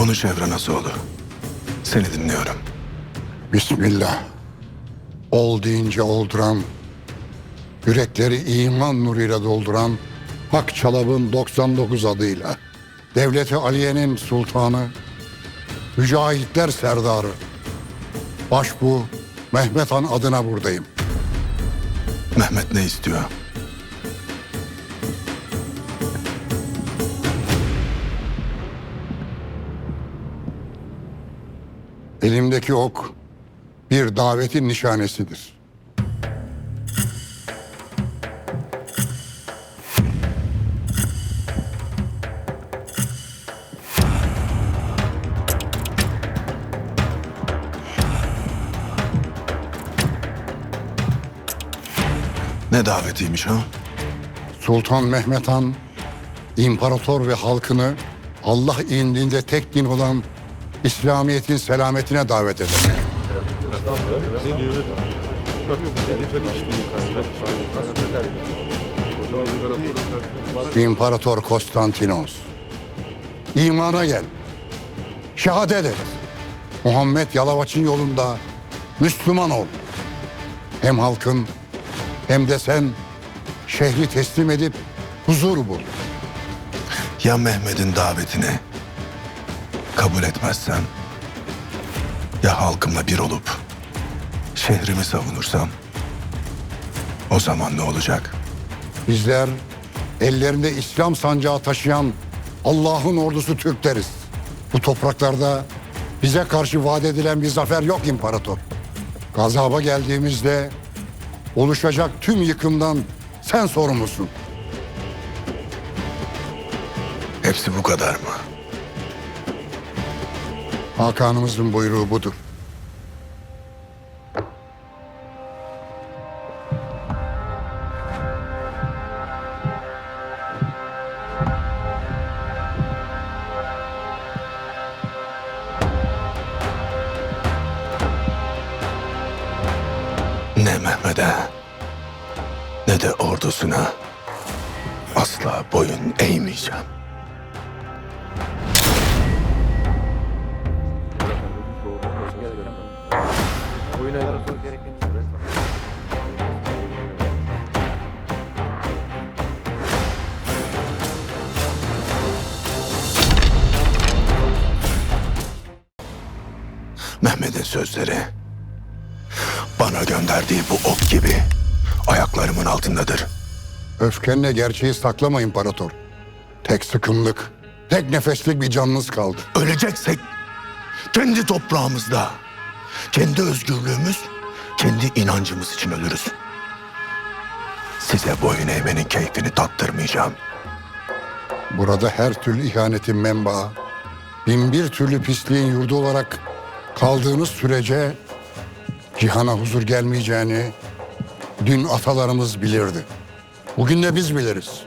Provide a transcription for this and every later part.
Konuş Evren Asoğlu. Seni dinliyorum. Bismillah. Ol deyince olduran, yürekleri iman nuruyla dolduran Hak Çalab'ın 99 adıyla, Devleti Aliye'nin sultanı, Mücahitler Serdarı, Başbu Mehmet Han adına buradayım. Mehmet ne istiyor? Elimdeki ok bir davetin nişanesidir. Ne davetiymiş ha? Sultan Mehmet Han, imparator ve halkını Allah indinde tek din olan İslamiyet'in selametine davet eder. İmparator Konstantinos, imana gel, şehadet et. Muhammed Yalavaç'ın yolunda Müslüman ol. Hem halkın hem de sen şehri teslim edip huzur bul. Ya Mehmet'in davetini kabul etmezsen? Ya halkımla bir olup şehrimi savunursam? O zaman ne olacak? Bizler ellerinde İslam sancağı taşıyan Allah'ın ordusu Türkleriz. Bu topraklarda bize karşı vaat edilen bir zafer yok imparator. Gazaba geldiğimizde oluşacak tüm yıkımdan sen sorumlusun. Hepsi bu kadar mı? Hakanımızın buyruğu budur. Ne Mehmet'e ne de ordusuna asla boyun eğmeyeceğim. Mehmet'in sözleri bana gönderdiği bu ok gibi ayaklarımın altındadır. Öfkenle gerçeği saklama imparator. Tek sıkımlık, tek nefeslik bir canınız kaldı. Öleceksek kendi toprağımızda, kendi özgürlüğümüz, kendi inancımız için ölürüz. Size boyun eğmenin keyfini tattırmayacağım. Burada her türlü ihanetin menbaı, bin bir türlü pisliğin yurdu olarak kaldığınız sürece cihana huzur gelmeyeceğini dün atalarımız bilirdi. Bugün de biz biliriz.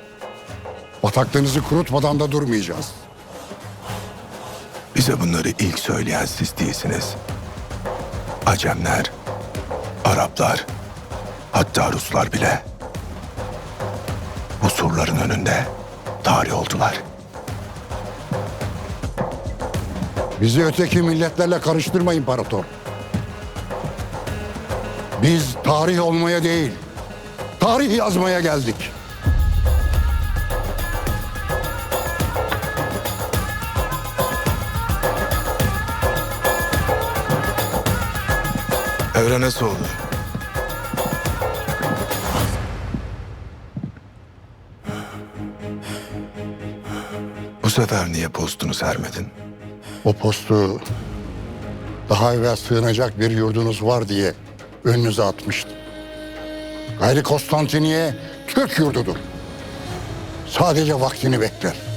Bataklığınızı kurutmadan da durmayacağız. Bize bunları ilk söyleyen siz değilsiniz. Acemler, Araplar, hatta Ruslar bile bu surların önünde tarih oldular. Bizi öteki milletlerle karıştırma imparator. Biz tarih olmaya değil, tarih yazmaya geldik. Evrene oldu? Bu sefer niye postunu sermedin? O postu daha evvel sığınacak bir yurdunuz var diye önünüze atmıştım. Gayri Konstantiniye Türk yurdudur. Sadece vaktini bekler.